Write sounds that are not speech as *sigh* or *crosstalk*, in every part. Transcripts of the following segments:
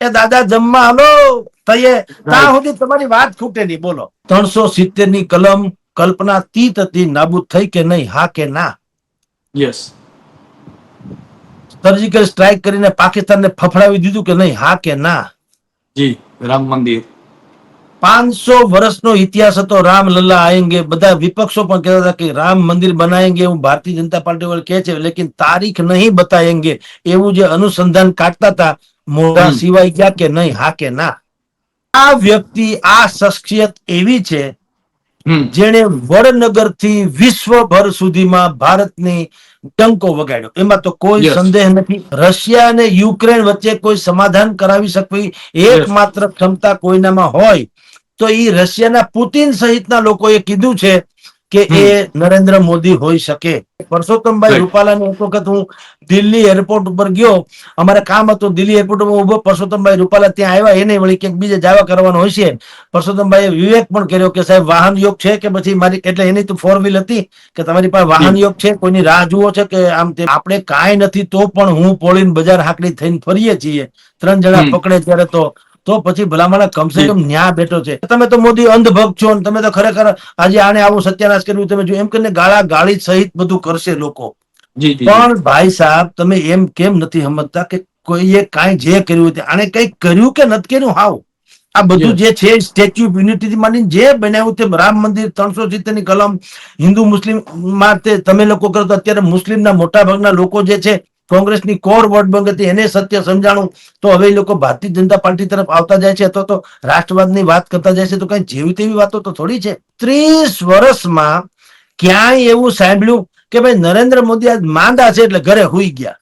એ દાદા જમવા હાલો. થઈએ. ત્યાં સુધી તમારી વાત ખૂટે નહીં. બોલો. ત્રણસો સિત્તેરની કલમ કલ્પના તીત હતી નાબૂદ થઈ કે નહીં હા કે ના? યસ સર્જિકલ સ્ટ્રાઇક કરીને પાકિસ્તાનને ફફડાવી દીધું કે નહીં હા કે ના? જી રામ મંદિર. પાંચસો વર્ષનો ઇતિહાસ હતો રામ લલ્લા આયંગે. બધા વિપક્ષો પણ કહેતા હતા કે રામ મંદિર બનાએંગે એવું ભારતીય જનતા પાર્ટી વાળા કહે છે લેકિન તારીખ નહીં બતાએંગે એવું જે અનુસંધાન કાઢતા હતા મોઢા સિવાય ગયા કે નહીં હા કે ના. આ વ્યક્તિ આ શખ્સિયત એવી છે જેણે વડનગરથી વિશ્વભર સુધીમાં ભારતની ટંકો વગાડ્યો. એમાં તો કોઈ સંદેહ નથી. રશિયા અને યુક્રેન વચ્ચે કોઈ સમાધાન કરાવી શકવી એકમાત્ર ક્ષમતા કોઈનામાં હોય. તો એ રશિયાના પુતિન સહિતના લોકોએ કીધું છે કે એ નરેન્દ્ર મોદી હોઈ શકે. પરસોત્તમભાઈ રૂપાલાની એક વખત હું દિલ્હી એરપોર્ટ ઉપર ગયો. અમારે કામ હતું દિલ્હી એરપોર્ટ ઉપર ઊભો પરસોત્તમભાઈ રૂપાલા ત્યાં આવ્યા. એને વળી ક્યાંક બીજે જવા કરવાનો હોય છે. પરસોત્તમભાઈએ વિવેક પણ કર્યો કે સાહેબ વાહન યોગ છે કે પછી મારી એટલે એની તો ફોર વ્હીલ હતી કે તમારી પાસે વાહન યોગ છે? કોઈની રાહ જુઓ છે કે આમ તે આપણે કાંઈ નથી તો પણ હું પોળીને બજાર હાકડી થઈને ફરીએ છીએ. ત્રણ જણા પકડે ત્યારે તો તો પછી ભલામણ કમસે કમ ન્યા બેઠો છે. તમે તો મોદી અંધભક્ત છો ને તમે તો ખરેખર આજે આને આવું સત્યાનાશ કર્યું તમે જો એમ કરીને ગાળા ગાળી સહિત બધું કરશે લોકો. પણ ભાઈ સાહેબ તમે એમ કેમ નથી સમજતા કે કોઈએ કાંઈ જે કર્યું તે આને કઈ કર્યું કે નથી કર્યું? હાવ આ બધું જે. છે સ્ટેચ્યુ ઓફ યુનિટી માંડીને જે બનાવ્યું તે રામ મંદિર ત્રણસો સિત્તેરની કલમ હિન્દુ મુસ્લિમમાં તે તમે લોકો કરો તો અત્યારે મુસ્લિમના મોટા ભાગના લોકો જે છે કોંગ્રેસની કોર વોટ બેંક હતી એને સત્ય સમજાણું. તો હવે એ લોકો ભારતીય જનતા પાર્ટી તરફ આવતા જાય છે અથવા તો રાષ્ટ્રવાદની વાત કરતા જાય છે તો કઈ જેવી તેવી વાતો તો થોડી છે. ત્રીસ વર્ષમાં ક્યાંય એવું સાંભળ્યું કે ભાઈ નરેન્દ્ર મોદી આજ માંદા છે એટલે ઘરે હુઈ ગયા.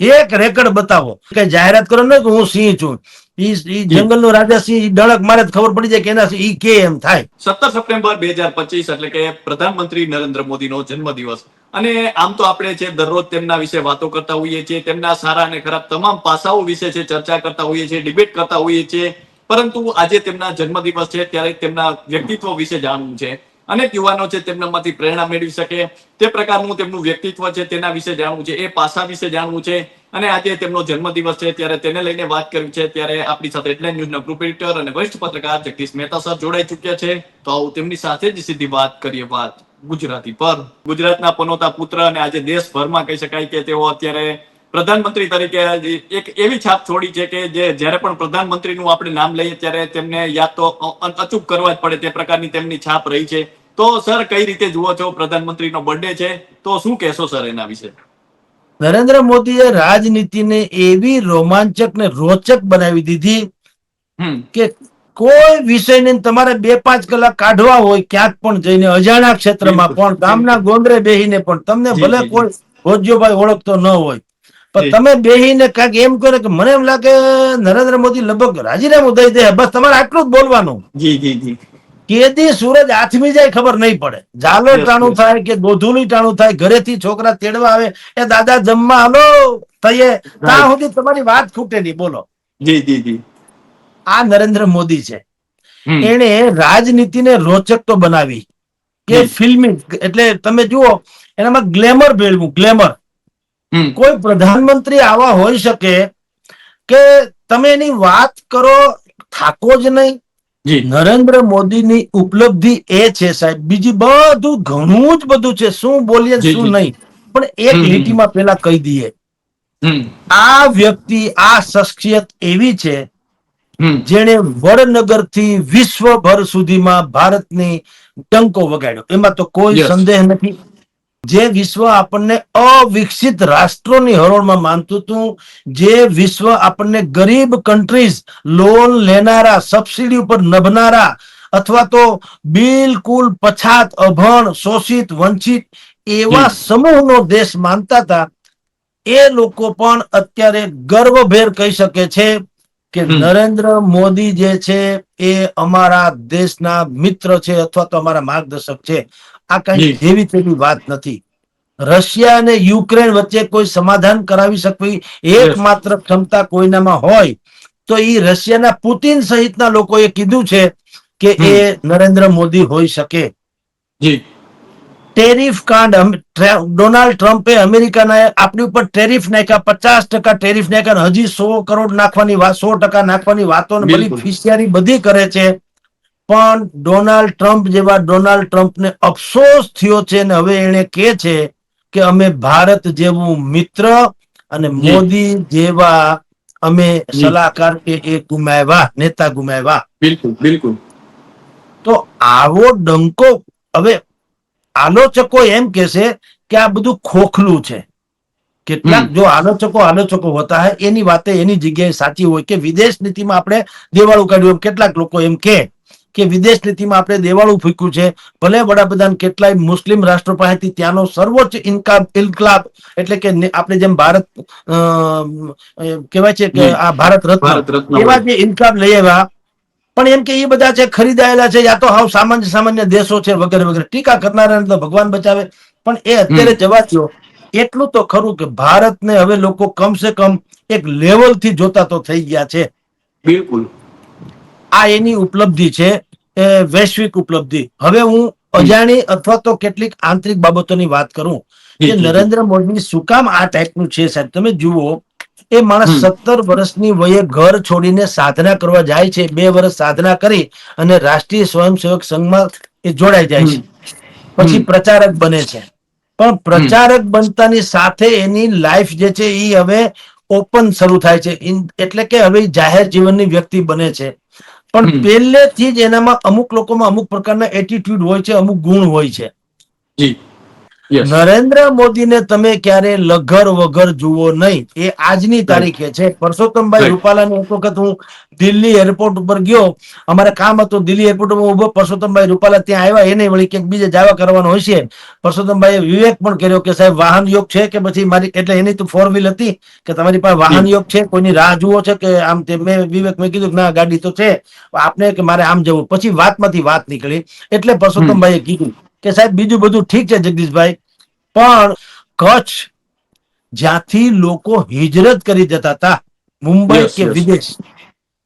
એક રેકર્ડ બતાવો. કે જાહેરાત કરો ને કે હું સિંહ છું. જંગલનો રાજા સિંહ ડળક મારે ખબર પડી જાય કે એના ઈ કે એમ થાય. સત્તર સપ્ટેમ્બર બે હજાર પચીસ એટલે કે પ્રધાનમંત્રી નરેન્દ્ર મોદીનો જન્મદિવસ. અને આમ તો આપણે છે દરરોજ તેમના વિશે વાતો કરતા હોઈએ છીએ તેમના સારા અને ખરાબ તમામ પાસાઓ વિશે છે ચર્ચા કરતા હોઈએ છીએ ડિબેટ કરતા હોઈએ છીએ પરંતુ આજે તેમના જન્મદિવસ છે ત્યારે તેમના વ્યક્તિત્વ વિશે જાણવું છે. અનેક યુવાનો છે તેમનામાંથી પ્રેરણા મેળવી શકે. તે પ્રકારનું તેમનું વ્યક્તિત્વ છે તેના વિશે જાણવું છે એ પાસા વિશે જાણવું છે. અને આજે તેમનો જન્મદિવસ છે, ત્યારે તેને લઈને વાત કરવી છે, ત્યારે આપણી સાથે હેડલાઇન ન્યૂઝના ગ્રુપ એડિટર અને વરિષ્ઠ પત્રકાર જગદીશ મહેતા સર જોડાઈ ચૂક્યા છે. તો આવું તેમની સાથે જ સીધી વાત કરીએ વાત ગુજરાતી પર. ગુજરાતના પનોતા પુત્ર અને આજે દેશભરમાં કહી શકાય કે તેઓ અત્યારે પ્રધાનમંત્રી તરીકે એક એવી છાપ છોડી છે કે જે જ્યારે પણ પ્રધાનમંત્રીનું આપણે નામ લઈએ ત્યારે તેમને યાદ તો અચૂક કરવા જ પડે, તે પ્રકારની તેમની છાપ રહી છે. તો સર કઈ રીતે જુઓ છો? પ્રધાનમંત્રીનો બર્થડે છે. તો શું કહેશો સર એના વિશે? નરેન્દ્ર મોદીએ રાજનીતિને એવી રોમાંચક ને રોચક બનાવી દીધી કે કોઈ વિષયને તમારે બે પાંચ કલાક કાઢવા હોય ક્યાંક પણ જઈને અજાણા ક્ષેત્રમાં પણ ગામના ગોંદરે બેહીને પણ તમને ભલે. કોઈ ભોજ્યોભાઈ ઓળખતો ન હોય પણ. તમે બેહીને કાંઈક એમ કરો કે મને એમ લાગે નરેન્દ્ર મોદી લગભગ રાજીનામું દઈ દે બસ તમારે આટલું જ બોલવાનું જી જી જી કેદી સૂરજ આથમી જાય ખબર નહીં પડે. ઝાલો ટાણું થાય કે ગોધુલી ટાણું થાય ઘરેથી છોકરા તેડવા આવે એ દાદા જમવા હાલો થઈએ. ત્યાં સુધી તમારી વાત ખૂટે નહીં. બોલો. જી જી જી. આ નરેન્દ્ર મોદી છે. એને રાજનીતિને રોચક તો બનાવી. કે ફિલ્મી એટલે તમે જુઓ એનામાં ગ્લેમર ભેળવું ગ્લેમર. કોઈ પ્રધાનમંત્રી આવા હોઈ શકે કે તમે એની વાત કરો થાકો જ નહીં. જી. નરેન્દ્ર મોદીની ઉપલબ્ધિ એ છે સાહેબ. બીજી બધું ઘણું જ બધું છે. શું બોલીએ શું. નહીં. પણ એક. લીટીમાં પેલા કહી દઈએ. આ વ્યક્તિ આ શખ્સિયત એવી છે જેને જેણે વડનગરથી વિશ્વભર સુધીમાં ભારતની ટંકો વગાડ્યો. એમાં તો કોઈ સંદેહ નથી. જે વિશ્વ આપણને અવિકસિત રાષ્ટ્રોની હરોળમાં માનતું હતું જે વિશ્વ આપણને ગરીબ કન્ટ્રીઝ લોન લેનારા સબસિડી ઉપર નભનારા અથવા તો બિલકુલ પછાત અભણ શોષિત વંચિત એવા સમૂહનો દેશ માનતા હતા એ લોકો પણ અત્યારે ગર્વભેર કહી શકે છે કે નરેન્દ્ર મોદી જે છે એ અમારા દેશના મિત્ર છે અથવા તો અમારા માર્ગદર્શક છે. આ કઈ જેવી તેવી વાત નથી. રશિયા અને યુક્રેન વચ્ચે કોઈ સમાધાન કરાવી શકવી એકમાત્ર ક્ષમતા કોઈનામાં હોય તો એ રશિયાના પુતિન સહિતના લોકોએ કીધું છે કે એ નરેન્દ્ર મોદી હોઈ શકે. જી. ટેરિફ કાંડ ડોનાલ્ડ ટ્રમ્પે અમેરિકાના આપણી ઉપર ટેરિફ નાખ્યા પચાસ ટકા ટેરિફ નાખ્યા હજી સો કરોડ નાખવાની વાત સો ટકા નાખવાની વાતો બધી ફિશિયારી બધી કરે છે. પણ ડોનાલ્ડ ટ્રમ્પ જેવા ડોનાલ્ડ ટ્રમ્પને અફસોસ થયો છે અને હવે એને કે છે કે અમે ભારત જેવું મિત્ર અને મોદી જેવા અમે સલાહકાર એ એ ગુમાવ્યા નેતા ગુમાવ્યા. બિલકુલ બિલકુલ. તો આવો ડંકો હવે આલોચકો એમ કેસે કે આ બધું ખોખલું છે. કેટલાક જો આલોચકો આલોચકો હોતા હૈ એની વાતે એની જગ્યાએ સાચી હોય કે વિદેશ નીતિમાં આપણે દેવાળું કાઢ્યું એમ કેટલાક લોકો એમ કે કે વિદેશ નીતિમાં આપણે દેવાળું ફૂક્યું છે. ભલે વડાપ્રધાન કેટલાય મુસ્લિમ રાષ્ટ્રો પાસેથી ત્યાંનો સર્વોચ્ચ ઇન્કામ ઇન્કલાબ એટલે કે આપણે જેમ ભારત કહેવાય છે કે આ ભારત રત્ન એવા જે ઇન્કલાબ લઈ આવ્યા પણ એમ કે એ બધા છે ખરીદાયેલા છે યા તો હાવ સામાન્ય સામાન્ય દેશો છે વગેરે વગેરે. ટીકા કરનારાને તો ભગવાન બચાવે. પણ એ અત્યારે જવા દ્યો એટલું તો ખરું કે ભારતને હવે લોકો કમસે કમ એક લેવલથી જોતા તો થઈ ગયા છે. બિલકુલ. આ એની ઉપલબ્ધિ છે એ વૈશ્વિક ઉપલબ્ધિ. હવે હું અજાણી અથવા તો કેટલીક આંતરિક બાબતોની વાત કરું. કે. નરેન્દ્ર મોદી શું કામ આ ટાઈપનું છે સાહેબ? તમે જુઓ. એ માણસ સત્તર વર્ષની વયે ઘર છોડીને સાધના કરવા જાય છે બે વર્ષ સાધના કરી અને રાષ્ટ્રીય સ્વયંસેવક સંઘમાં એ જોડાઈ જાય છે. પછી પ્રચારક બને છે. પણ પ્રચારક બનતાની સાથે એની લાઈફ જે છે એ હવે ઓપન શરૂ થાય છે. એટલે કે હવે જાહેર જીવનની વ્યક્તિ બને છે. પણ. પહેલેથી જ એનામાં અમુક લોકોમાં અમુક પ્રકારના એટીટ્યુડ હોય છે અમુક ગુણ હોય છે. નરેન્દ્ર મોદીને તમે ક્યારે લગર વગર જુઓ નહીં એ આજની તારીખે છે. પરસોત્તમભાઈ રૂપાલાની એક વખત હું દિલ્હી એરપોર્ટ ઉપર ગયો. અમારે કામ હતું દિલ્હી એરપોર્ટ ઉપર ઊભો પરસોત્તમભાઈ રૂપાલા ત્યાં આવ્યા. એને વળી ક્યાંક બીજે જવા કરવાનો હોય છે. પરસોત્તમભાઈએ વિવેક પણ કર્યો કે સાહેબ વાહન યોગ છે કે પછી મારી એટલે એની તો ફોર વ્હીલ હતી કે તમારી પાસે વાહન યોગ છે? કોઈની રાહ જુઓ છે કે આમ તે મેં વિવેક મેં કીધું કે ના ગાડી તો છે. આપને કે મારે આમ જવું. પછી વાતમાંથી વાત નીકળી. એટલે પરસોત્તમભાઈએ કીધું કે સાહેબ બીજું બધું ઠીક છે જગદીશભાઈ. પણ કચ્છ જ્યાંથી લોકો હિજરત કરી જતા હતા મુંબઈ કે વિદેશ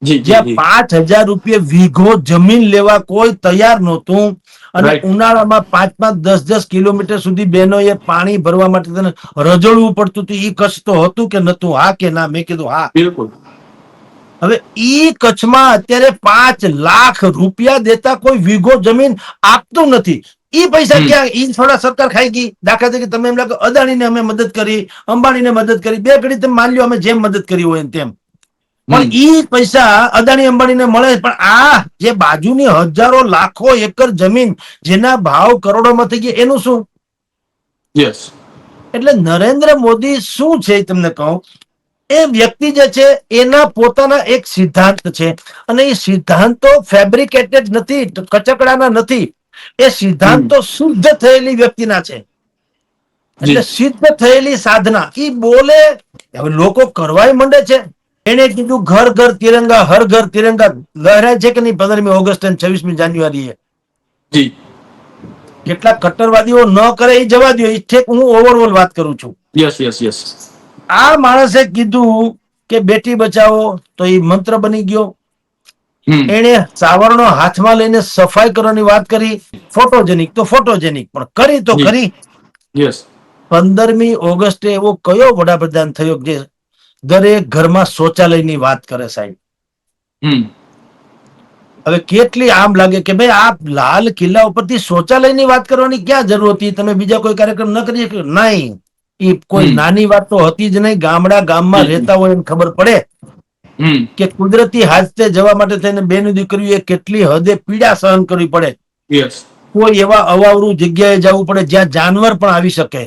જ્યાં પાંચ હજાર રૂપિયા વીઘો જમીન લેવા કોઈ તૈયાર નહોતું અને ઉનાળામાં પાંચ પાંચ દસ દસ કિલોમીટર સુધી બહેનોએ પાણી ભરવા માટે તેને રજળવું પડતું હતું. એ કચ્છ તો હતું કે નતું હા કે ના? મેં કીધું હા. બિલકુલ. હવે ઈ કચ્છમાં અત્યારે પાંચ લાખ રૂપિયા દેતા કોઈ વીઘો જમીન આપતું નથી. ઈ પૈસા. ક્યાં? ઈ થોડા સરકાર ખાઈ ગઈ. દાખલા તરીકે તમે એમ લાગે અદાણીને અમે મદદ કરી અંબાણીને મદદ કરી. બે ઘડી તમે માન લ્યો અમે જેમ મદદ કરી હોય તેમ. પણ. ઈ પૈસા અદાણી અંબાણીને મળે પણ આ જે બાજુની હજારો લાખો એકર જમીન જેના ભાવ કરોડોમાં થઈ ગયા એનું શું? યસ એટલે નરેન્દ્ર મોદી શું છે તમને કહું? એ વ્યક્તિ જે છે એના પોતાના એક સિદ્ધાંત છે. અને એ સિદ્ધાંતો ફેબ્રિકેટેડ નથી કચકડાના નથી. એ સિદ્ધાંતો શુદ્ધ થયેલી વ્યક્તિના છે. એટલે સિદ્ધ થયેલી સાધના. એ બોલે હવે લોકો કરવાય માંડે છે. એને કીધું ઘર ઘર તિરંગા હર ઘર તિરંગા. લહેરાય છે કે નહીં? પંદરમી ઓગસ્ટ અને છવ્વીસમી જાન્યુઆરીએ. કેટલા કટ્ટરવાદીઓ ન કરે એ જવા દો ઠેક હું ઓવરઓલ વાત કરું છું. Yes yes yes. આ માણસે કીધું કે બેટી બચાવો તો એ મંત્ર બની ગયો. એણે સાવરણો હાથમાં લઈને સફાઈ કરવાની વાત કરી. ફોટોજેનિક તો ફોટોજેનિક પણ કરી તો કરી યસ. પંદરમી ઓગસ્ટે એવો કયો વડાપ્રધાન થયો જે દરેક ઘરમાં શૌચાલયની વાત કરે સાહેબ? હમ. હવે કેટલી આમ લાગે કે ભાઈ આ લાલ કિલ્લા ઉપરથી શૌચાલયની વાત કરવાની ક્યાં જરૂર હતી? તમે બીજા કોઈ કાર્યક્રમ ન કરી શક્યો નહીં. એ કોઈ નાની વાત તો હતી જ નહીં. ગામડા ગામમાં. રહેતા હોય એને ખબર પડે. કે કુદરતી હાજતે જવા માટે થઈને બેન દીકરીએ કેટલી હદે પીડા સહન કરવી પડે. કોઈ એવા અવાવરું જગ્યાએ જવું પડે જ્યાં જાનવર પણ આવી શકે.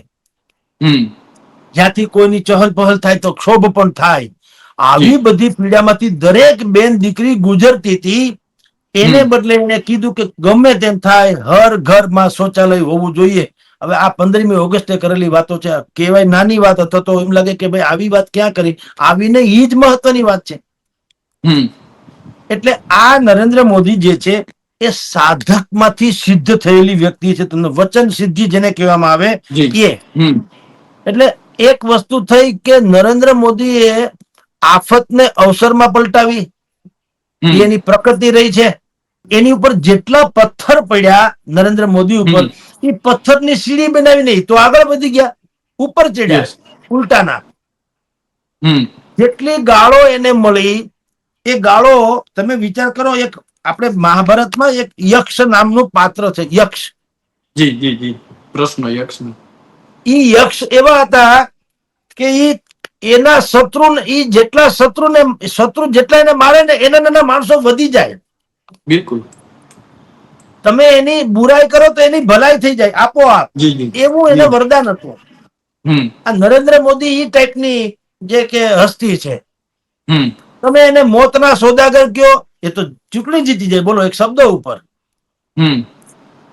જ્યાંથી કોઈની ચહલ પહલ થાય તો ક્ષોભ પણ થાય. આવી બધી પીડામાંથી દરેક બેન દીકરી ગુજરતી હતી. એને બદલે એને કીધું કે ગમે તેમ થાય હર ઘરમાં શૌચાલય હોવું જોઈએ. હવે આ પંદરમી ઓગસ્ટે કરેલી વાતો છે. કહેવાય નાની વાત અથવા તો એમ લાગે કે ભાઈ આવી વાત ક્યાં કરી? આવીને એ જ મહત્વની વાત છે. એટલે આ નરેન્દ્ર મોદી જે છે એ સાધકમાંથી સિદ્ધ થયેલી વ્યક્તિ છે. તમને વચન સિદ્ધિ જેને કહેવામાં આવે એ. એટલે એક વસ્તુ થઈ કે નરેન્દ્ર મોદીએ આફતને અવસરમાં પલટાવી. એની પ્રકૃતિ રહી છે. એની ઉપર જેટલા પથ્થર પડ્યા નરેન્દ્ર મોદી ઉપર. એ પથ્થરની સીડી બનાવી નહીં. તો આગળ વધી ગયા. ઉપર ચડ્યા ઉલટાના. જેટલી ગાળો એને મળી એ ગાળો તમે વિચાર કરો એક આપણે મહાભારતમાં એક યક્ષ નામનું પાત્ર છે. યક્ષ. જી જી જી. પ્રશ્ન યક્ષ ઈ યક્ષ એવા હતા કે ઈ એના શત્રુ ઈ જેટલા શત્રુને શત્રુ જેટલા એને મારે ને એના નાના માણસો વધી જાય. બિલકુલ. તમે એની બુરાઈ કરો તો એની ભલાઈ થઈ જાય આપોઆપ. એવું એને વરદાન હતું. આ નરેન્દ્ર મોદી ઈ ટાઈપની જે કે હસ્તી છે. તમે એને મોતના સોદાગર કયો એ તો ચૂંટણી જીતી જાય. બોલો એક શબ્દ ઉપર.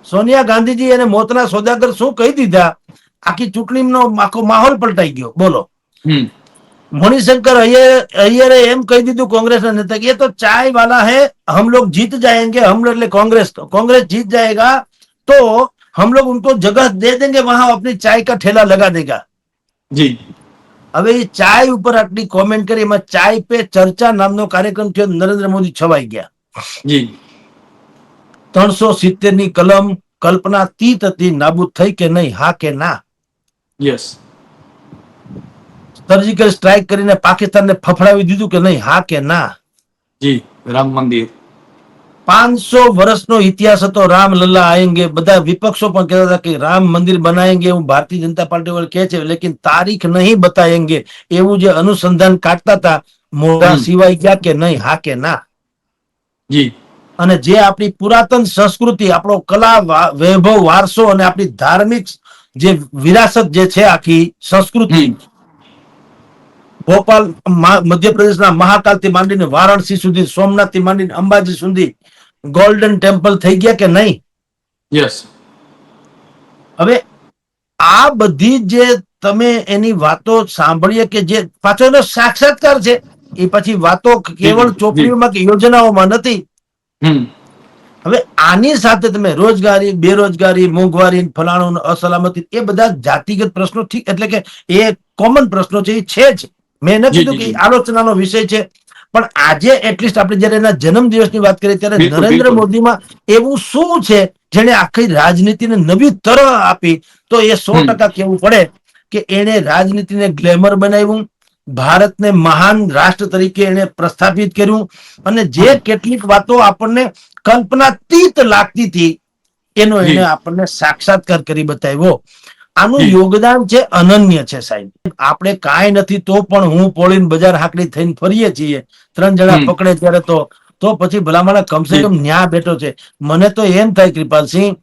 સોનિયા ગાંધીજી એને મોતના સોદાગર શું કહી દીધા? આખી ચૂંટણીનો આખો માહોલ પલટાઈ ગયો. બોલો. મણિશંકર અય્યર અય્યરે એમ કહી દીધું કોંગ્રેસના નેતા કે ये तो चाय वाला है हम लोग जीत जाएंगे हम लोग એટલે કોંગ્રેસ कांग्रेस जीत जाएगा तो हम लोग उनको जगह दे देंगे वहां अपनी चाय का ठेला लगा देगा જી હવે એ ચાય ઉપર આટલી કોમેન્ટ કરી એમાં ચાય પે ચર્ચા નામનો કાર્યક્રમ થયો નરેન્દ્ર મોદી છવાઈ ગયા જી ત્રણસો સિત્તેર ની કલમ કલ્પના તીત હતી નાબૂદ થઈ કે નહીં હા કે ના યસ સર્જિકલ સ્ટ્રાઇક કરીને પાકિસ્તાનને ફફડાવી દીધું કે નહીં? હા કે ના? જી રામ મંદિર. પાંચસો વર્ષનો ઇતિહાસ હતો રામ લલ્લા આયેંગે. બધા વિપક્ષો પણ કહેતા હતા કે રામ મંદિર બનાવેંગે એવું ભારતીય જનતા પાર્ટી વાળા કહે છે લેકિન તારીખ નહીં બતાવેંગે એવું જે અનુસંધાન કાઢતા હતા મોઢા સિવાય ગયા કે નહીં? હા કે ના? જી. અને જે આપણી પુરાતન સંસ્કૃતિ આપણો કલા વૈભવ વારસો અને આપણી ધાર્મિક જે વિરાસત જે છે આખી સંસ્કૃતિ ભોપાલ મધ્યપ્રદેશના મહાકાલથી માંડીને વારાણસી સુધી સોમનાથથી માંડીને અંબાજી સુધી ગોલ્ડન ટેમ્પલ થઈ ગયા કે નહીં? યસ હવે આ બધી જે તમે એની વાતો સાંભળીએ કે જે પાછો એનો સાક્ષાત્કાર છે એ પછી વાતો કેવળ. ચોપડીઓમાં કે યોજનાઓમાં નથી. હવે આની સાથે તમે રોજગારી બેરોજગારી મોંઘવારી ફલાણું અસલામતી એ બધા જાતિગત પ્રશ્નો ઠીક એટલે કે એ કોમન પ્રશ્નો છે એ છે જ. મેં નથી કીધું કે આલોચનાનો વિષય છે પણ આજે એટલીસ્ટ આપણે જયારે એના જન્મ દિવસની વાત કરીએ ત્યારે નરેન્દ્ર મોદીમાં એવું શું છે જેને આખી રાજનીતિને નવી તરહ આપી? તો એ સો ટકા કહેવું પડે કે એને રાજનીતિને ગ્લેમર બનાવ્યું ભારતને મહાન રાષ્ટ્ર તરીકે એને પ્રસ્થાપિત કર્યું અને જે કેટલીક વાતો આપણને કલ્પનાતીત લાગતી હતી એનો એને આપણને સાક્ષાત્કાર કરી બતાવ્યો. આનું યોગદાન છે અનન્ય છે સાહેબ. આપણે કાંઈ નથી તો પણ હું પોળીને બજાર હાકડી થઈને ફરીએ છીએ. ત્રણ જણા પકડે ત્યારે તો તો પછી ભલામણા કમસે. કમ ન્યા બેઠો છે. મને તો એમ થાય કૃપાલસિંહ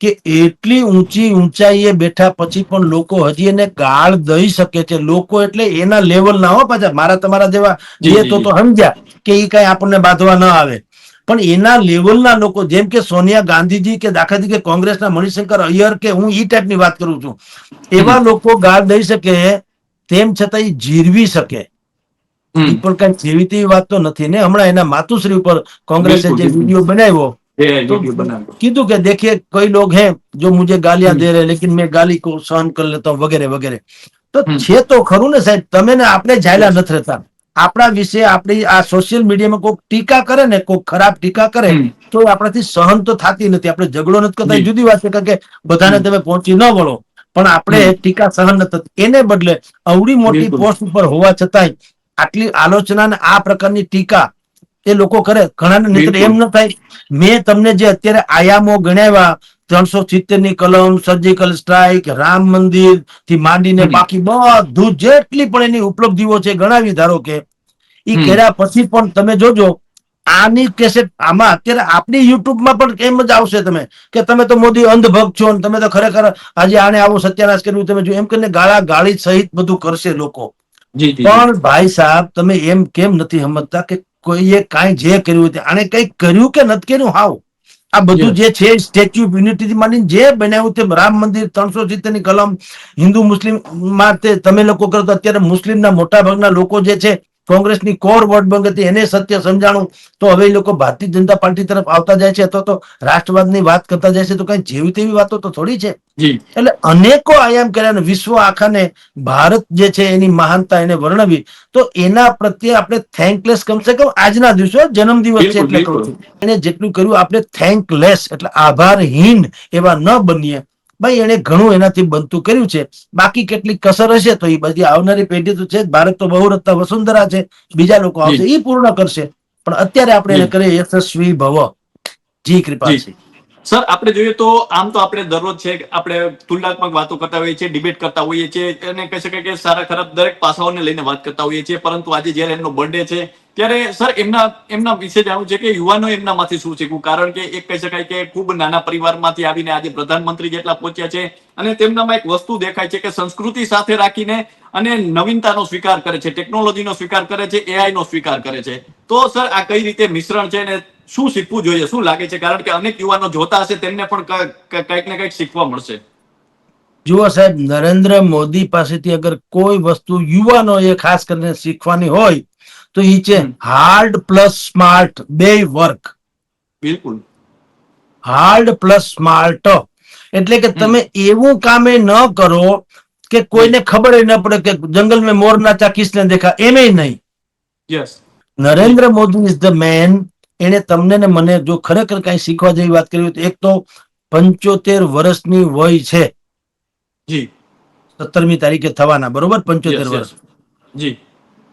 કે એટલી ઊંચી ઊંચાઈએ બેઠા પછી પણ લોકો હજી એને ગાળ દઈ શકે છે. લોકો એટલે એના લેવલ ના હો પાછા. મારા તમારા જેવા જે તો તો સમજ્યા કે એ કઈ આપણને બાંધવા ન આવે. પણ એના લેવલના લોકો જેમ કે સોનિયા ગાંધીજી કે દાખલા તરીકે કોંગ્રેસના મણિશંકર અય્યર કે હું ઈ ટાઈપની વાત કરું છું એવા લોકો ગાળ દઈ શકે તેમ છતાં ઈ જીરવી શકે હમ ઈ પણ કઈ જેવી તેવી વાત તો નથી ને હમણાં એના માતુશ્રી ઉપર કોંગ્રેસે બિલકુલ, જે બિલકુલ. વિડીયો બનાવ્યો એ तो વિડીયો બનાવ્યો कीधु के देखिए कई लोग हैं जो मुझे गालियां हम्म। दे रहे हैं लेकिन मैं गाली को सहन कर लेता हूँ वगैरह वगैरह તો હમ. છે તો ખરું ને સાહેબ તમે ને આપણે જાયલા નથી રહેતા આપણા વિશે આપણી આ સોશિયલ મીડિયામાં કોઈક ટીકા કરે ને કોઈક ખરાબ ટીકા કરે તો આપણાથી સહન તો થતી નથી. આપણે ઝઘડો નથી કરતા. જુદી વાત છે કારણ કે બધાને તમે પહોંચી ન વળો. પણ આપણે ટીકા સહન નથી થતી. એને બદલે અવડી મોટી. પોસ્ટ ઉપર હોવા છતાંય આટલી આલોચના ને આ પ્રકારની ટીકા એ લોકો કરે. ઘણાને નહીંતર એમ ન થાય. મેં તમને જે અત્યારે આયામો ગણાવ્યા ત્રણસો સિત્તેરની કલમ સર્જિકલ સ્ટ્રાઇક રામ મંદિરથી માંડીને બાકી બધું જેટલી પણ એની ઉપલબ્ધિઓ છે ગણાવી ધારો કે એ કર્યા પછી પણ તમે જોજો આની કેસેટ આમાં અત્યારે આપણી યુટ્યુબમાં પણ એમ જ આવશે તમે? કે તમે તો મોદી અંધભક્ત છો તમે તો ખરેખર આજે આને આવું સત્યાનાશ કર્યું તમે જો એમ કરીને ગાળા ગાળી સહિત બધું કરશે લોકો. પણ ભાઈ સાહેબ તમે એમ કેમ નથી સમજતા કે કોઈએ કાંઈ જે કર્યું આને કઈ કંઈક કર્યું કે નથી કર્યું? હાવ આ બધું જે છે સ્ટેચ્યુ ઓફ યુનિટી માંડીને જે બનાવ્યું તે રામ મંદિર ત્રણસો સિત્તેરની કલમ હિન્દુ મુસ્લિમમાં તમે લોકો કરો તો અત્યારે મુસ્લિમના મોટા ભાગના લોકો જે છે કોંગ્રેસની કોર વોટ હતી એને સત્ય સમજાણું. તો હવે એ લોકો ભારતીય જનતા પાર્ટી તરફ આવતા જાય છે અથવા તો રાષ્ટ્રવાદની વાત કરતા જાય છે તો કઈ જેવી તેવી વાતો તો થોડી છે. એટલે અનેકો આયામ કર્યા વિશ્વ આખાને ભારત જે છે એની મહાનતા એને વર્ણવી. તો એના પ્રત્યે આપણે થેન્કલેસ કમસે કમ આજના દિવસે જન્મદિવસ છે એટલે એને જેટલું કર્યું આપણે થેન્કલેસ એટલે આભારહીન એવા ન બનીએ. ભાઈ એને ઘણું એનાથી બનતું કર્યું છે. બાકી કેટલીક કસર હશે તો એ બધી આવનારી પેઢી તો છે ભારત તો બહુરત્તા વસુંધરા છે. બીજા લોકો આવશે એ પૂર્ણ કરશે. પણ અત્યારે આપણે એને કરીએ યશસ્વી ભવ. જી કૃપા સર આપણે જોઈએ તો આમ તો આપણે દરરોજ છે કે આપણે તુલનાત્મક વાતો કરતા હોઈએ છીએ ડિબેટ કરતા હોઈએ છીએ. અને કહી શકાય કે સારા ખરાબ દરેક પાસાઓને લઈને વાત કરતા હોઈએ છીએ. પરંતુ આજે જયારે એમનો બર્થડે છે ત્યારે, સર, એમના એમના વિશે જાણવું છે કે યુવાનો એમનામાંથી શું શીખવું કારણ કે એક કહી શકાય કે ખૂબ નાના પરિવારમાંથી આવીને આજે પ્રધાનમંત્રી જેટલા પહોંચ્યા છે અને તેમનામાં એક વસ્તુ દેખાય છે કે સંસ્કૃતિ સાથે રાખીને અને નવીનતાનો સ્વીકાર કરે છે, ટેકનોલોજીનો સ્વીકાર કરે છે એઆઈ નો સ્વીકાર કરે છે. તો, સર, આ કઈ રીતે મિશ્રણ છે અને શું શીખવું જોઈએ? શું લાગે છે? કારણ કે અનેક યુવાનો જોતા હશે, તેમને પણ કંઈક ને કંઈક શીખવા મળશે. જુઓ, સાહેબ, નરેન્દ્ર મોદી પાસેથી અગર કોઈ વસ્તુ યુવાનો એ ખાસ કરીને શીખવાની હોય તો એ છે હાર્ડ પ્લસ સ્માર્ટ બે વર્ક બિલકુલ. હાર્ડ પ્લસ સ્માર્ટ એટલે કે તમે એવું કામે ન કરો કે કોઈને ખબર ન પડે કે જંગલ મેં મોર નાચા કિસને દેખા એમ નહીં. Yes Narendra Modi is the man એને તમને ને મને જો ખરેખર કઈ શીખવા જેવી વાત કરી તો એક તો પંચોતેર વર્ષની વય છે. જી. સત્તરમી તારીખે થવાના બરોબર? પંચોતેર વર્ષ. જી.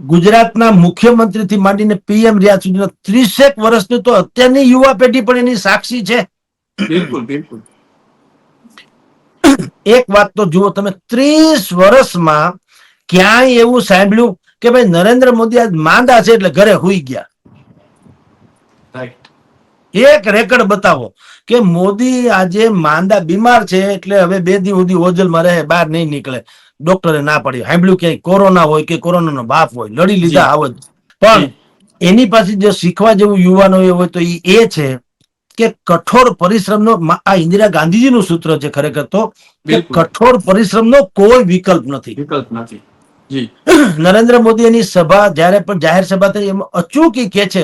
ગુજરાતના મુખ્યમંત્રીથી માંડીને પીએમ રહ્યા સુધીનો ત્રીસેક વર્ષની તો અત્યારની યુવા પેઢી પણ એની સાક્ષી છે. બિલકુલ બિલકુલ. એક વાત તો જુઓ તમે ત્રીસ વર્ષમાં ક્યાંય એવું સાંભળ્યું કે ભાઈ નરેન્દ્ર મોદી આજ માંદા છે એટલે ઘરે હુઈ ગયા? એક રેકર્ડ બતાવો કે મોદી આજે માંદા બીમાર છે એટલે હવે બે દી સુધી ઓજલમાં રહે બહાર નહીં નીકળે. ડોક્ટરે ના પાડી સાંભળ્યું ક્યાંય કોરોના હોય કે કોરોનાનો બાપ હોય લડી લીધા. આવત પણ એની પાસે જે શીખવા જેવું યુવાનો હોય તો એ એ છે કે કઠોર પરિશ્રમનો આ ઇન્દિરા ગાંધીજીનું સૂત્ર છે ખરેખર તો કે કઠોર પરિશ્રમનો કોઈ વિકલ્પ નથી. વિકલ્પ નથી. *clears throat* નરેન્દ્ર મોદી એની સભા જયારે પણ જાહેર સભા થઈ એમાં અચૂક કહે છે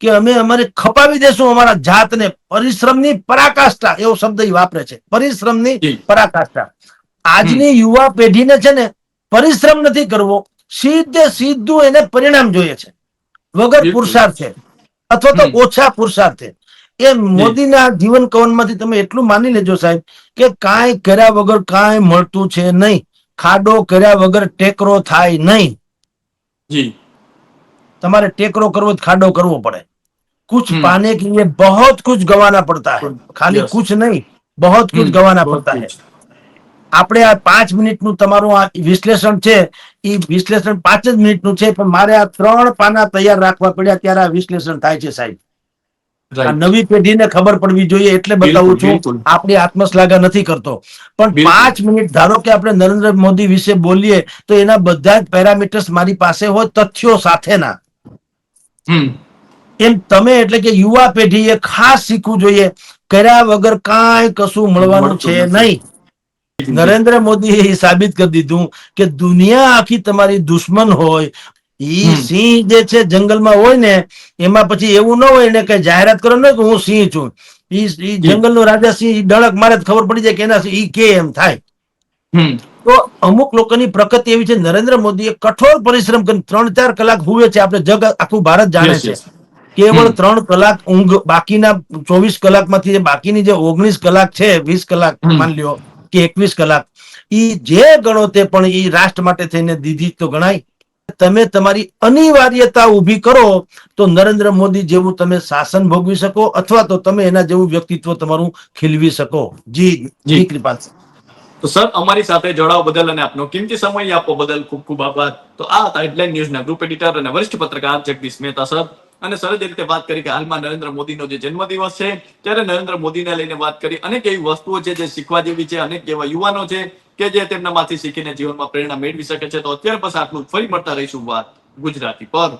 કે અમે અમારે ખપાવી દેશું અમારા જાતને. પરિશ્રમની પરાકાષ્ઠા એવો શબ્દ વાપરે છે. પરિશ્રમની. પરાકાષ્ઠા. આજની યુવા પેઢીને છે ને પરિશ્રમ નથી કરવો સીધે સીધું એને પરિણામ જોઈએ છે વગર બિલકુલ. પુરુષાર્થે અથવા તો હમ. ઓછા પુરુષાર્થે એ મોદીના જીવન કવનમાંથી તમે એટલું માની લેજો સાહેબ કે કાંઈ કર્યા વગર કાંઈ મળતું છે નહીં ખાડો કર્યા વગર ટેકરો થાય નહીં જી તમારે ટેકરો કરવો તો ખાડો કરવો પડે कुछ हम्म। पाने के लिए बहुत कुछ गंवाना पड़ता है खाली Yes. कुछ नहीं बहुत कुछ हम्म, गंवाना बहुत પડતા है कुछ. આપણે આ પાંચ મિનિટનું તમારું આ વિશ્લેષણ છે એ વિશ્લેષણ પાંચ જ મિનિટનું છે પણ મારે આ ત્રણ પાના તૈયાર રાખવા પડ્યા ત્યારે આ વિશ્લેષણ થાય છે સાહેબ. નવી પેઢીને ખબર પડવી જોઈએ એટલે બતાવું છું. આપણી આત્મશ્લાઘા નથી કરતો. પણ પાંચ મિનિટ ધારો કે આપણે નરેન્દ્ર મોદી વિશે બોલીએ તો એના બધા જ પેરામીટર્સ મારી પાસે હોય તથ્યો સાથેના. હમ. એમ તમે એટલે કે યુવા પેઢીએ ખાસ શીખવું જોઈએ કર્યા વગર કાંઈ કશું મળવાનું છે નહીં. નરેન્દ્ર મોદીએ એ સાબિત કરી દીધું કે દુનિયા આખી તમારી દુશ્મન હોય. ઈ સિંહ જે છે જંગલમાં હોય ને એમાં પછી એવું ન હોય ને કે જાહેરાત કરો ને કે હું સિંહ છું. ઈ જંગલ નો રાજા સિંહ ડળક મારે ખબર પડી જાય કે એના ઈ કે એમ થાય. તો અમુક લોકોની પ્રકૃતિ એવી છે નરેન્દ્ર મોદીએ કઠોર પરિશ્રમ કરી ત્રણ ચાર કલાક હુવે છે આપણે જગ આખું ભારત જાણે છે. કેવળ ત્રણ કલાક ઊંઘ બાકીના ચોવીસ કલાકમાંથી જે બાકીની જે ઓગણીસ કલાક છે વીસ કલાક. માન લ્યો કે એકવીસ કલાક. એ જે ગણો તે પણ એ રાષ્ટ્ર માટે થઈને દીધી તો ગણાય. તમે તમારી અનિવાર્યતા ઊભી કરો તો નરેન્દ્ર મોદી જેવું તમે શાસન ભોગવી શકો અથવા તો તમે એના જેવું વ્યક્તિત્વ તમારું ખીલવી શકો. જી જી. કૃપા તો સર અમારી સાથે જોડાવા બદલ અને આપનો કિંમતી સમય આપવા બદલ ખૂબ ખૂબ આભાર. તો આ હતા હેડલાઇન ન્યૂઝના ગ્રુપ એડિટર અને વરિષ્ઠ પત્રકાર જગદીશ મહેતા સર. અને સરસ રીતે વાત કરી કે હાલમાં નરેન્દ્ર મોદીનો જે જન્મદિવસ છે, ત્યારે નરેન્દ્ર મોદીને લઈને વાત કરી અનેક એવી વસ્તુઓ છે જે શીખવા જેવી છે, અનેક એવા યુવાનો છે કે જે તેમનામાંથી શીખીને જીવનમાં પ્રેરણા મેળવી શકે છે. તો અત્યારે બસ આટલું ફરી મળતા રહીશું વાત ગુજરાતી પર.